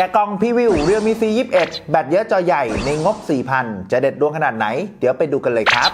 กะกองพี่วิวเรียวมี C21 แบตเยอะจอใหญ่ในงบ 4,000 จะเด็ดดวงขนาดไหน เดี๋ยวไปดูกันเลยครับ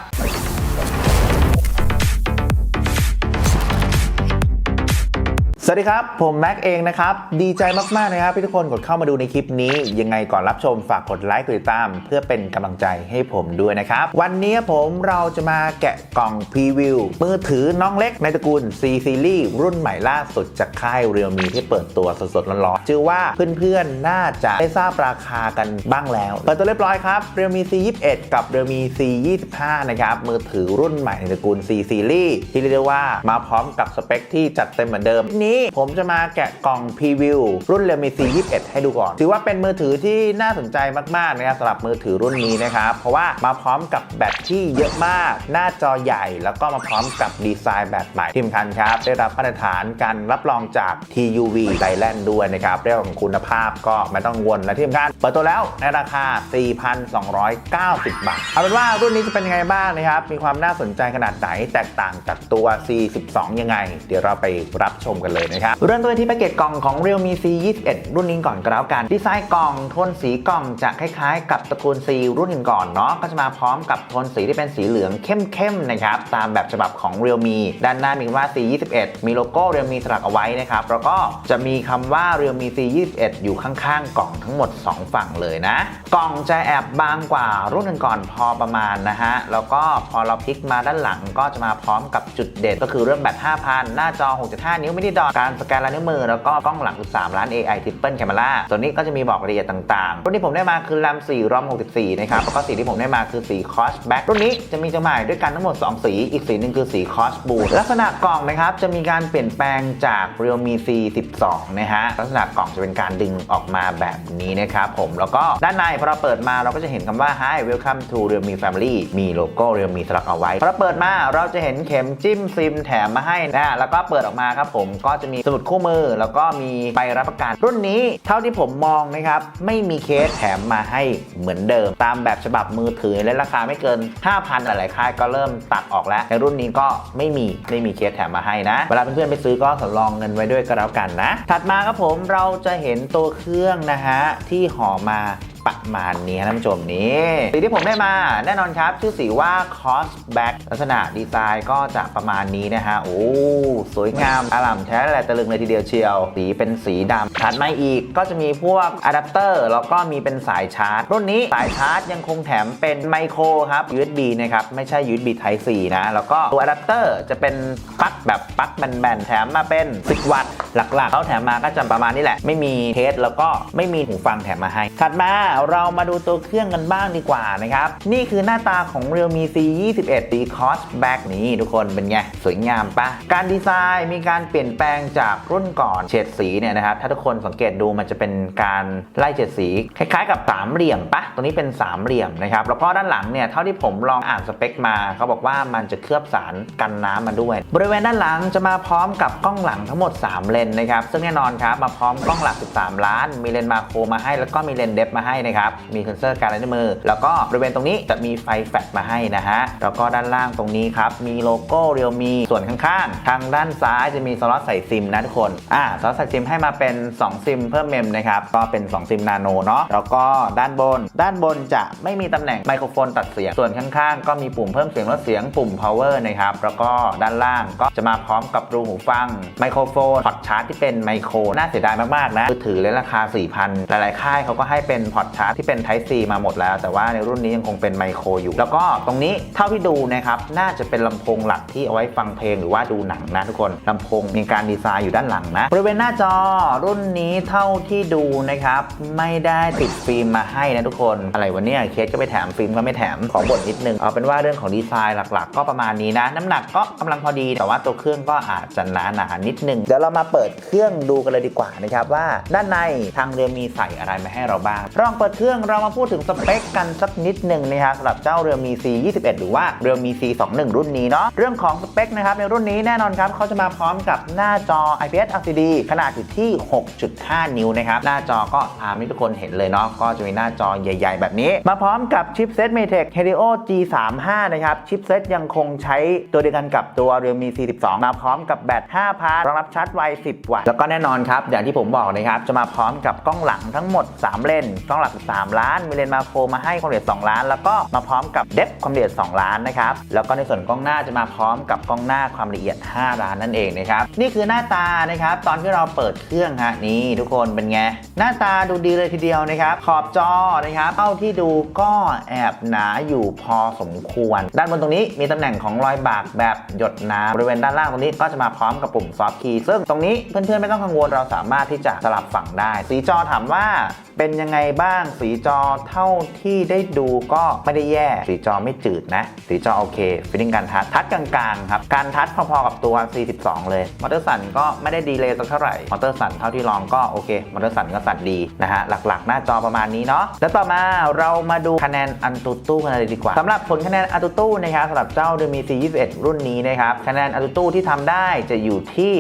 สวัสดีครับ ผมแม็กเองนะครับ ดีใจมากๆนะครับที่ทุกคนกดเข้ามาดูในคลิปนี้ ยังไงก่อนรับชมฝากกดไลค์กดติดตาม เพื่อเป็นกำลังใจให้ผมด้วยนะครับ วันนี้ผมเราจะมาแกะกล่องพรีวิวมือถือน้องเล็กในตระกูล C Series รุ่นใหม่ล่าสุดจากค่ายเรียวมีที่เปิดตัวสดๆร้อนๆชื่อว่าเพื่อนๆน่าจะได้ทราบราคากันบ้างแล้ว เปิดตัวเรียบร้อยครับเรียวมี C21 กับเรียวมี C25 นะครับมือถือรุ่นใหม่ในตระกูล C Series ที่เรียกได้ว่ามาพร้อมกับสเปคที่จัดเต็มเหมือนเดิมนี้ผมจะมาแกะกล่องพรีวิวรุ่น Realme C21 ให้ดูก่อน ถือว่าเป็นมือถือที่น่าสนใจมากๆนะครับสำหรับมือถือรุ่นนี้นะครับ เพราะว่ามาพร้อมกับแบตที่เยอะมาก หน้าจอใหญ่ แล้วก็มาพร้อมกับดีไซน์แบบใหม่ที่สำคัญครับ ได้รับมาตรฐานการรับรองจาก TUV Thailand ด้วยนะครับเรื่องของคุณภาพก็ไม่ต้องวนและที่สำคัญเปิดตัวแล้วในราคา 4,290 บาท เอาเป็นว่ารุ่นนี้จะเป็นยังไงบ้างนะครับ มีความน่าสนใจขนาดไหนแตกต่างจากตัว C12 ยังไง เดี๋ยวเราไปรับชมกันเลยนะครับเริ่มต้นที่แพ็กเกจกล่องของ Realme C21 รุ่นนี้ก่อนก็แล้วกัน ดีไซน์กล่องโทนสีกล่องจะคล้ายๆ กับตระกูล C รุ่นก่อนเนาะก็จะมาพร้อมกับโทนสีที่เป็นสีเหลืองเข้มๆนะครับตามแบบฉบับของ Realme ด้านหน้ามีว่า C21 มีโลโก้ Realme สลักเอาไว้นะครับแล้วก็จะมีคำว่า Realme C21 อยู่ข้างๆ กล่องทั้งหมด 2 ฝั่งเลยนะ กล่องจะแอบบางกว่ารุ่นก่อนพอประมาณนะฮะแล้วก็พอเราพลิกมาด้านหลังก็จะมาพร้อมกับจุดเด่นก็คือเรื่องแบต 5,000 หน้าจอ 6.5 นิ้วไม่ได้ดอทการสแกนลายนิ้วมือ แล้วก็กล้องหลัง 13 ล้าน AI Triple Camera ตัวนี้ก็จะมีบอกรายละเอียดต่างๆ รุ่นที่ผมได้มาคือ RAM 4 ROM 64 นะครับ แล้วก็สีที่ผมได้มาคือสี Cross Black รุ่นนี้จะมีจำหน่ายด้วยกันทั้งหมด 2 สี อีกสีหนึ่งคือสี Cross Blue ลักษณะกล่องนะครับจะมีการเปลี่ยนแปลงจาก Realme C12 นะฮะ ลักษณะกล่องจะเป็นการดึงออกมาแบบนี้นะครับผม แล้วก็ด้านในพอเราเปิดมาเราก็จะเห็นคำว่า Hi Welcome to Realme Family มีโลโก้ Realme สลักเอาไว้ พอเราเปิดมาเราจะเห็นเข็มจิ้มซิมแถมมาให้นะแล้วก็เปิดออกมาครับผมก็จะมีสมุดคู่มือ แล้วก็มีใบรับประกัน รุ่นนี้เท่าที่ผมมองนะครับ ไม่มีเคสแถมมาให้เหมือนเดิม ตามแบบฉบับมือถือและราคาไม่เกิน 5,000หลายๆค่ายก็เริ่มตัดออกแล้ว ในรุ่นนี้ก็ไม่มีไม่มีเคสแถมมาให้นะ เวลาเพื่อนๆไปซื้อก็สำรองเงินไว้ด้วยก็แล้วกันนะ ถัดมาครับผมเราจะเห็นตัวเครื่องนะฮะที่ห่อมา ประมาณนี้ท่านผู้ชมนี่สีที่ผมได้มาแน่นอนครับ ชื่อสีว่า Cross Back ลักษณะดีไซน์ก็จะประมาณนี้นะฮะโอ้สวยงามอลัมแท้แหละตะลึงเลยทีเดียวเชียว สีเป็นสีดำถัดมาอีกก็จะมีพวกอะแดปเตอร์แล้วก็มีเป็นสายชาร์จ รุ่นนี้สายชาร์จยังคงแถมเป็นไมโครครับ USB นะครับ ไม่ใช่ USB Type C นะ แล้วก็ตัวอะแดปเตอร์จะเป็นปลั๊กแบบปลั๊กแบนๆ แถมมาเป็น 10 วัตต์หลักๆเขาแถมมาก็จะประมาณนี้แหละ ไม่มีเทสแล้วก็ไม่มีหูฟังแถมมาให้ถัดมาเรามาดูตัวเครื่องกันบ้างดีกว่านะครับ นี่คือหน้าตาของ Realme C21 สี Cross Back นี้ทุกคนเป็นไง สวยงามปะการดีไซน์มีการเปลี่ยนแปลงจากรุ่นก่อนเฉดสีเนี่ยนะครับ ถ้าทุกคนสังเกตดูมันจะเป็นการไล่เฉดสี คล้ายๆ กับสามเหลี่ยมปะตัวนี้เป็นสามเหลี่ยมนะครับ แล้วก็ด้านหลังเนี่ยเท่าที่ผมลองอ่านสเปคมาเขาบอกว่ามันจะเคลือบสารกันน้ำมาด้วย บริเวณด้านหลังจะมาพร้อมกับกล้องหลังทั้งหมด 3 เลนนะครับซึ่งแน่นอนครับมาพร้อมกล้องหลัก 13 ล้าน มีเลนส์มาโครมาให้แล้วก็มีเลนส์เดฟมาให้นะครับ มีเซนเซอร์การลายนิ้วมือ แล้วก็บริเวณตรงนี้จะมีไฟแฟลชมาให้นะฮะ แล้วก็ด้านล่างตรงนี้ครับ มีโลโก้เรียวมีส่วนข้างๆ ทางด้านซ้ายจะมีสล็อตใส่ซิมนะทุกคน อ่า สล็อตใส่ซิมให้มาเป็น 2 ซิมเพิ่มเมมนะครับ ก็เป็น 2 ซิมนาโนเนาะ แล้วก็ด้านบน ด้านบนจะไม่มีตำแหน่งไมโครโฟนตัดเสียง ส่วนข้างๆ ก็มีปุ่มเพิ่มเสียงลดเสียง ปุ่ม power นะครับ แล้วก็ด้านล่างก็จะมาพร้อมกับรูหูฟัง ไมโครโฟน พอร์ตชาร์จที่เป็นไมโคร น่าเสียดายมากๆนะมือถือเลยราคา 4,000 หลายๆ ค่ายเขาก็ให้เป็นพอร์ตชาร์จที่เป็น Type C มาหมดแล้ว แต่ว่าในรุ่นนี้ยังคงเป็นไมโครอยู่ แล้วก็ตรงนี้เท่าที่ดูนะครับน่าจะเป็นลำโพงหลักที่เอาไว้ฟังเพลงหรือว่าดูหนังนะทุกคนลำโพงมีการดีไซน์อยู่ด้านหลังนะบริเวณหน้าจอรุ่นนี้เท่าที่ดูนะครับไม่ได้ติดฟิล์มมาให้นะทุกคนอะไรวะเนี่ยเคสก็ไปแถมฟิล์มก็ไม่แถมขอบ่นนิดนึงเอาเป็นว่าเรื่องของดีไซน์หลัก ๆ ก็ประมาณนี้นะ น้ำหนักก็กำลังพอดีแต่ว่าตัวเครื่องก็อาจจะหนาหนานิดนึงเดี๋ยวเรามาเปิดเครื่องดูกันเลยดีกว่านะครับว่าด้านในทางเรือมีใส่อะไรมาให้เราบ้างร่องเปิดเครื่องเรามาพูดถึงสเปคกันสักนิดหนึ่งนะครับสำหรับเจ้าเรือมี C21 หรือว่าเรือมี C21 รุ่นนี้เนาะเรื่องของสเปคนะครับในรุ่นนี้แน่นอนครับเขาจะมาพร้อมกับหน้าจอ IPS LCD ขนาดอยู่ที่ 6.5 นิ้วนะครับหน้าจอก็ตามที่ทุกคนเห็นเลยเนาะก็จะมีหน้าจอใหญ่ ๆ แบบนี้ มาพร้อมกับชิปเซ็ต MediaTek Helio G35 นะครับชิปเซ็ตยังคงใช้ตัวเดียวกันกับตัวเรือมี C12 มาพร้อมกับแบต5,000รองรับชาร์จไว 10 วัตต์แล้วก็แน่นอนครับอย่างที่ผมบอกนะครับจะมาพร้อมกับกล้องหลังทั้งหมด 3 เลนกล้องหลัก13ล้านมีเลนมาโครมาให้ความละเอียด2ล้าน แล้วก็มาพร้อมกับเดฟความละเอียด 2 ล้านนะครับแล้วก็ในส่วนกล้องหน้าจะมาพร้อมกับกล้องหน้าความละเอียด 5 ล้านนั่นเองนะครับนี่คือหน้าตานะครับตอนที่เราเปิดเครื่องฮะนี่ทุกคนเป็นไงหน้าตาดูดีเลยทีเดียวนะครับขอบจอนะครับเท่าที่ดูก็แอบหนาอยู่พอสมควร ด้านบนตรงนี้มีตำแหน่งของรอยบากแบบหยดน้ำบริเวณด้านล่างตรงนี้ก็จะมาพร้อมกับปุ่มซอฟต์คีย์ซึ่งตรงนี้เพื่อนๆไม่ต้องกังวลเราสามารถที่จะสลับฝั่งได้ สีจอถามว่าเป็นยังไงบ้างสีจอเท่าที่ได้ดูก็ไม่ได้แย่ สีจอไม่จืดนะ สีจอโอเคฟิลลิ่งการทัชทัชกลางๆครับ การทัชพอๆกับตัว C12 เลย มอเตอร์สันก็ไม่ได้ดีเลยสักเท่าไหร่ มอเตอร์สันเท่าที่ลองก็โอเค มอเตอร์สันก็สั่นดีนะฮะ หลักๆ หน้าจอประมาณนี้เนาะ แล้วต่อมาเรามาดูคะแนนอันตูตู้กันเลยดีกว่าสำหรับผลคะแนนอันตูตู้นะครับสำหรับเจ้า Redmi C21 รุ่นนี้นะครับ คะแนนอันตูตู้ที่ทำได้จะอยู่ที่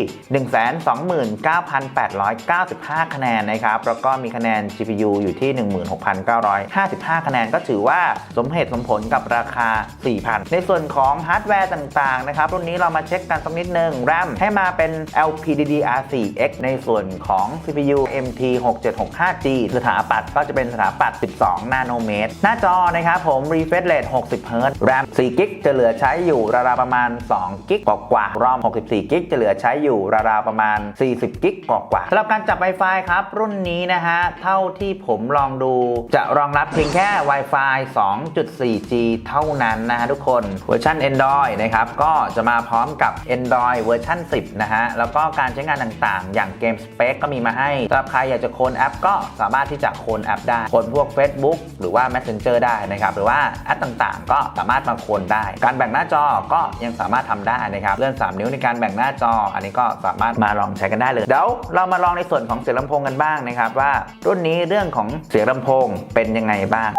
129,895 คะแนนนะครับ แล้วก็มีคะแนน GPU อยู่ที่16,955 คะแนนก็ถือว่าสมเหตุสมผลกับราคา 4,000 ในส่วนของฮาร์ดแวร์ต่างๆนะครับรุ่นนี้เรามาเช็คกันสักนิดนึง RAM ให้มาเป็น LPDDR4X ในส่วนของ CPU MT6765G สถาปัตย์ก็จะเป็นสถาปัตย์12 นาโนเมตร หน้าจอนะครับผม refresh rate 60 Hz RAM 4 g b จะเหลือใช้อยู่ราวๆประมาณ2 g b กว่าๆ ROM 64 g b จะเหลือใช้อยู่ราวๆประมาณ 40 g b กว่าๆสำหรับการจับ Wi-Fi ครับ รุ่นนี้นะฮะ เท่าที่ผมลองดูจะรองรับเพียงแค่ Wi-Fi 2.4G เท่านั้นนะฮะทุกคนเวอร์ชัน Android นะครับก็จะมาพร้อมกับ Android เวอร์ชัน10 นะฮะ แล้วก็การใช้งานต่างๆ อย่างเกม Spec ก็มีมาให้สำหรับใครอยากจะโคลนแอปก็สามารถที่จะโคลนแอปได้โคลนพวก Facebook หรือว่า Messenger ได้นะครับ หรือว่าแอปต่างๆ ก็สามารถมาโคลนได้ การแบ่งหน้าจอก็ยังสามารถทำได้นะครับเลื่อน 3 นิ้วในการแบ่งหน้าจอ อันนี้ก็สามารถมาลองใช้กันได้เลยเดี๋ยวเรามาลองในส่วนของเสียงลำโพงกันบ้างนะครับว่ารุ่นนี้เรื่องของเสียงลำโพงเป็นยังไงบ้าง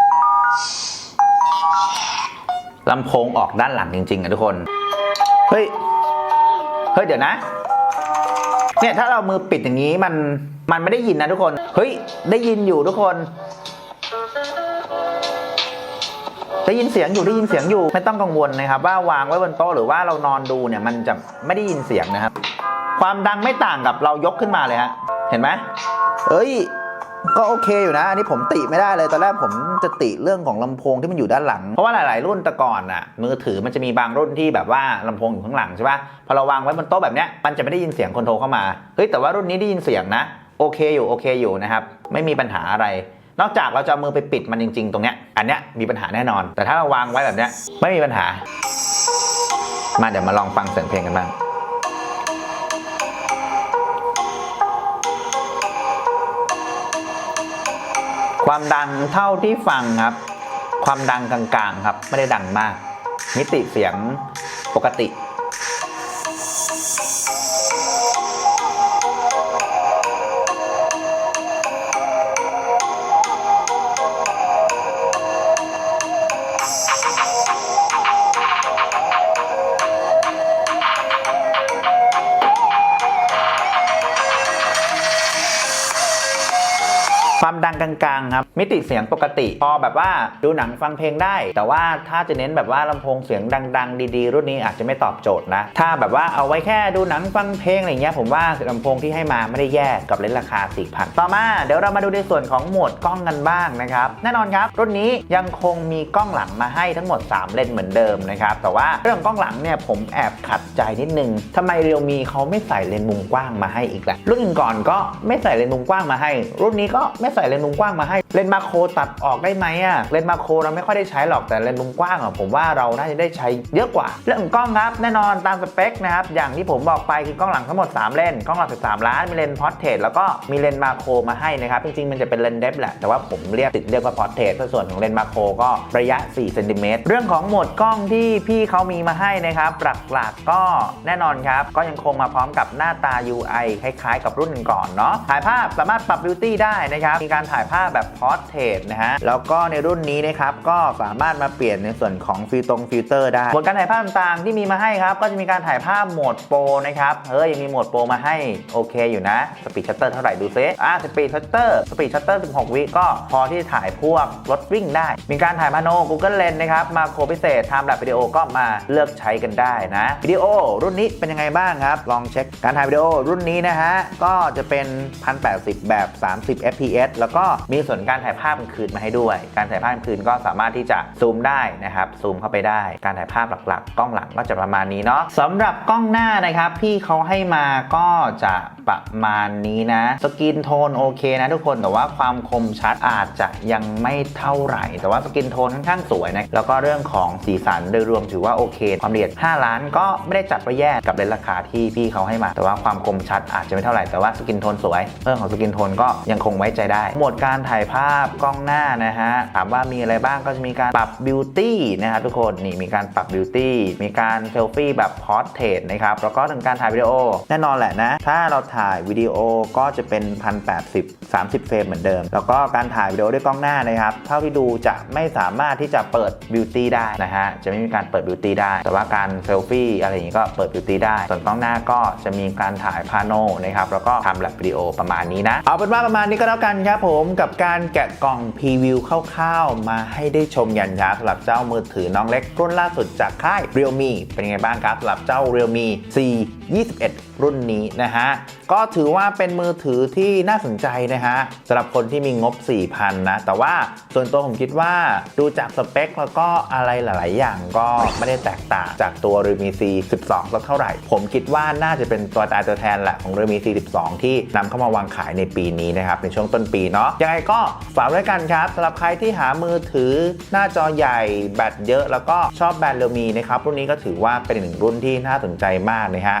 ลำโพงออกด้านหลังจริงๆอะทุกคน เฮ้ย เฮ้ยเดี๋ยวนะ เนี่ยถ้าเรามือปิดอย่างนี้มัน มันไม่ได้ยินนะทุกคน เฮ้ย ได้ยินอยู่ทุกคน ได้ยินเสียงอยู่ได้ยินเสียงอยู่ ไม่ต้องกังวลนะครับ ว่าวางไว้บนโต๊ะหรือว่าเรานอนดูเนี่ย มันจะไม่ได้ยินเสียงนะครับ ความดังไม่ต่างกับเรายกขึ้นมาเลยฮะ เห็นไหมเอ้ย ก็โอเคอยู่นะ อันนี้ผมติไม่ได้เลย ตอนแรกผมจะติเรื่องของลำโพงที่มันอยู่ด้านหลัง เพราะว่าหลาย ๆ รุ่นแต่ก่อนน่ะมือถือมันจะมีบางรุ่นที่แบบว่าลำโพงอยู่ข้างหลังใช่ปะพอเราวางไว้บนโต๊ะแบบเนี้ยมันจะไม่ได้ยินเสียงคนโทรเข้ามาเฮ้ยแต่ว่ารุ่นนี้ได้ยินเสียงนะ โอเคอยู่โอเคอยู่นะครับไม่มีปัญหาอะไรนอกจากเราจะเอามือไปปิดมันจริง ๆ ตรงเนี้ย อันเนี้ยมีปัญหาแน่นอน แต่ถ้าเราวางไว้แบบเนี้ยไม่มีปัญหา มาเดี๋ยวมาลองฟังเสียงเพลงกันบ้าง ความดังเท่าที่ฟังครับ ความดังกลางๆครับ ไม่ได้ดังมาก มิติเสียงปกติ ดังกลางๆครับมิติเสียงปกติ พอแบบว่าดูหนังฟังเพลงได้ แต่ว่าถ้าจะเน้นแบบว่าลำโพงเสียงดัง ๆ ดีๆ รุ่นนี้อาจจะไม่ตอบโจทย์นะ ถ้าแบบว่าเอาไว้แค่ดูหนังฟังเพลงอะไรเงี้ยผมว่าลำโพงที่ให้มาไม่ได้แย่กับเลนราคา4,000ต่อมาเดี๋ยวเรามาดูในส่วนของโหมดกล้องกันบ้างนะครับแน่นอนครับ รุ่นนี้ยังคงมีกล้องหลังมาให้ทั้งหมด 3 เลนเหมือนเดิมนะครับแต่ว่าเรื่องกล้องหลังเนี่ยผมแอบขัดใจนิดนึงทำไมเรียวมีเขาไม่ใส่เลนมุมกว้างมาให้อีกล่ะรุ่นก่อนก็ไม่ใส่เลนมุมกว้างมาให้ รุ่นนี้ก็ไม่ใส่เลนส์มุมกว้างมาให้เลนส์มาโครตัดออกได้ไหมอะเลนส์มาโครเราไม่ค่อยได้ใช้หรอกแต่เลนส์มุมกว้างอะผมว่าเราน่าจะได้ใช้เยอะกว่า เรื่องของกล้องครับแน่นอนตามสเปคนะครับอย่างที่ผมบอกไปคือกล้องหลังทั้งหมด 3 เลนกล้องหลัก13 ล้านมีเลนส์พอร์เทรตแล้วก็มีเลนส์มาโครมาให้นะครับจริงๆมันจะเป็นเลนส์เดฟแหละแต่ว่าผมเรียกติดเรียกว่าพอร์เทรตส่วนของเลนส์มาโครก็ระยะ4เซนติเมตรเรื่องของโหมดกล้องที่พี่เขามีมาให้นะครับหลักๆก็แน่นอนครับก็ยังคงมาพร้อมกับหน้าตา UI คล้ายๆ กับรุ่นก่อนเนาะถ่ายภาพสามารถปรับบิวตี้ได้นะครับมีการถ่ายภาพแบบพอร์เทรตนะฮะ แล้วก็ในรุ่นนี้นะครับ ก็สามารถมาเปลี่ยนในส่วนของฟิลตรงฟิลเตอร์ได้บนการถ่ายภาพต่างๆที่มีมาให้ครับ ก็จะมีการถ่ายภาพโหมดโปรนะครับ เฮ้ยยังมีโหมดโปรมาให้โอเคอยู่นะ สปีดชัตเตอร์เท่าไหร่ดูซิอ่าสปีดชัตเตอร์สปีดชัตเตอร์16 วิก็พอที่ถ่ายพวกรถวิ่งได้ มีการถ่ายมาโน Google Lens นะครับ มาโครพิเศษไทม์แลปวิดีโอก็มาเลือกใช้กันได้นะ วิดีโอรุ่นนี้เป็นยังไงบ้างครับ ลองเช็คการถ่ายวิดีโอรุ่นนี้นะฮะ ก็จะเป็น 1080 แบบ 30 fps แล้วก็มีส่วนการถ่ายภาพกลางคืนมาให้ด้วย การถ่ายภาพกลางคืนก็สามารถที่จะซูมได้นะครับซูมเข้าไปได้ การถ่ายภาพหลักๆ กล้องหลังก็จะประมาณนี้เนาะสำหรับกล้องหน้านะครับพี่เขาให้มาก็จะ ประมาณนี้นะ สกินโทนโอเคนะทุกคนแต่ว่าความคมชัดอาจจะยังไม่เท่าไหร่ แต่ว่าสกินโทนค่อนข้างสวยนะ แล้วก็เรื่องของสีสันโดยรวมถือว่าโอเค ความละเอียด 5 ล้านก็ไม่ได้จัดว่าแย่กับเลนส์ราคาที่พี่เขาให้มา แต่ว่าความคมชัดอาจจะไม่เท่าไหร่แต่ว่าสกินโทนสวย เรื่องของสกินโทนก็ยังคงไว้ใจได้ โหมดการถ่ายภาพกล้องหน้านะฮะถามว่ามีอะไรบ้างก็จะมีการปรับบิวตี้นะครับทุกคนนี่มีการปรับบิวตี้มีการเซลฟี่แบบพอร์เทรตนะครับแล้วก็ถึงการถ่ายวิดีโอแน่นอนแหละนะ ถ้าเราถ่าย่ายวิดีโอก็จะเป็น 1080 30 เฟรมเหมือนเดิม แล้วก็การถ่ายวิดีโอด้วยกล้องหน้านะครับ เท่าที่ดูจะไม่สามารถที่จะเปิดบิวตี้ได้นะฮะ จะไม่มีการเปิดบิวตี้ได้ แต่ว่าการเซลฟี่อะไรอย่างนี้ก็เปิดบิวตี้ได้ ส่วนกล้องหน้าก็จะมีการถ่ายพาโนนะครับ แล้วก็ทำแลบวิดีโอประมาณนี้นะ เอาเป็นว่าประมาณนี้ก็แล้วกันครับผม กับการแกะกล่องพรีวิวคร่าวๆมาให้ได้ชมยันยักษ์สำหรับเจ้ามือถือน้องเล็กรุ่นล่าสุดจากค่าย Realme เป็นยังไงบ้างครับสำหรับเจ้า Realme C 21 รุ่นนี้นะฮะ ก็ถือว่าเป็นมือถือที่น่าสนใจนะฮะสำหรับคนที่มีงบ 4,000 นะ แต่ว่าส่วนตัวผมคิดว่าดูจากสเปคแล้วก็อะไรหลาย ๆ อย่างก็ไม่ได้แตกต่างจากตัว Realme C 12สักเท่าไหร่ ผมคิดว่าน่าจะเป็นตัวตายตัวแทนแหละของ Realme C 12ที่นำเข้ามาวางขายในปีนี้นะครับ ในช่วงต้นปีเนาะยังไงก็ฝากไว้กันครับสำหรับใครที่หามือถือหน้าจอใหญ่แบตเยอะแล้วก็ชอบแบรนด์ Realme นะครับรุ่นนี้ก็ถือว่าเป็นหนึ่งรุ่นที่น่าสนใจมากนะฮะ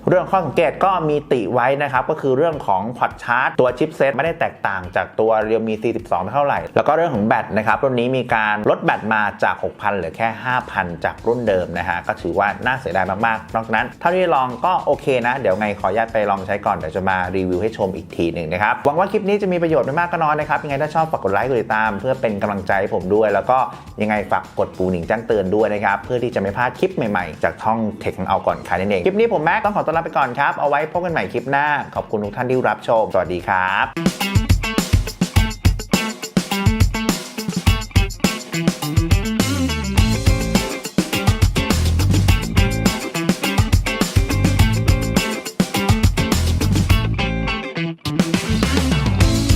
เรื่องข้อสังเกตก็มีติไว้นะครับก็คือเรื่องของพอร์ตชาร์จตัวชิปเซตไม่ได้แตกต่างจากตัว Realme C12 เท่าไหร่ แล้วก็เรื่องของแบตนะครับรุ่นนี้มีการลดแบตมาจาก 6,000เหลือแค่ 5,000 จากรุ่นเดิมนะฮะก็ถือว่าน่าเสียดายมากๆ นอกจากนั้นถ้าที่ลองก็โอเคนะ เดี๋ยวไงขออนุญาตไปลองใช้ก่อนเดี๋ยวจะมารีวิวให้ชมอีกทีหนึ่งนะครับหวังว่าคลิปนี้จะมีประโยชน์ไม่มากก็น้อยนะครับยังไงถ้าชอบฝากกดไลค์กดติดตาม เพื่อเป็นกำลังใจผมด้วย แล้วก็ยังไงฝากกดปูหนิงแจ้งเตือนด้วยนะครับเพื่อที่จะไม่พลาดคลิปใหม่ๆ จากท่องเทคเอาก่อนใครนั่นเองคลิปนี้ผมแม็กต้องขอตัวลาไปก่อนครับ เอาไว้พบกันใหม่คลิปหน้า ขอบคุณทุกท่านที่รับชม สวัสดีครับ